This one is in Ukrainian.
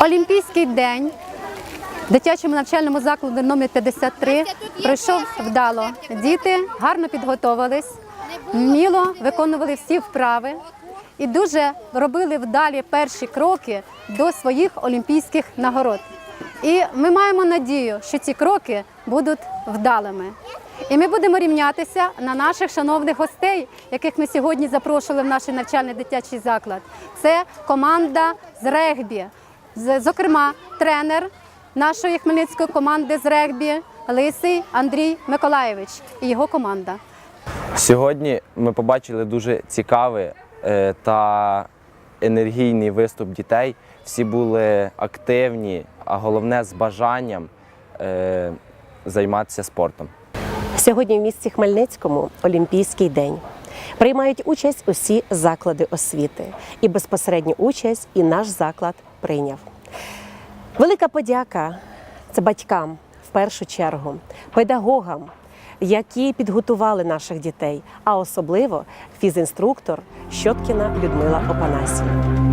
Олімпійський день в дитячому навчальному закладі номер 53 пройшов вдало. Діти гарно підготовились, вміло виконували всі вправи і дуже робили вдалі перші кроки до своїх олімпійських нагород. І ми маємо надію, що ці кроки будуть вдалими. І ми будемо рівнятися на наших шановних гостей, яких ми сьогодні запрошували в наш навчальний дитячий заклад. Це команда з регбі. Зокрема, тренер нашої хмельницької команди з регбі Лисий Андрій Миколаєвич і його команда. Сьогодні ми побачили дуже цікавий е, та енергійний виступ дітей. Всі були активні, а головне з бажанням е, займатися спортом. Сьогодні в місті Хмельницькому Олімпійський день. Приймають участь усі заклади освіти, і безпосередню участь і наш заклад прийняв. Велика подяка це батькам в першу чергу, педагогам, які підготували наших дітей, а особливо фізінструктор Щоткіна Людмила Опанасівна.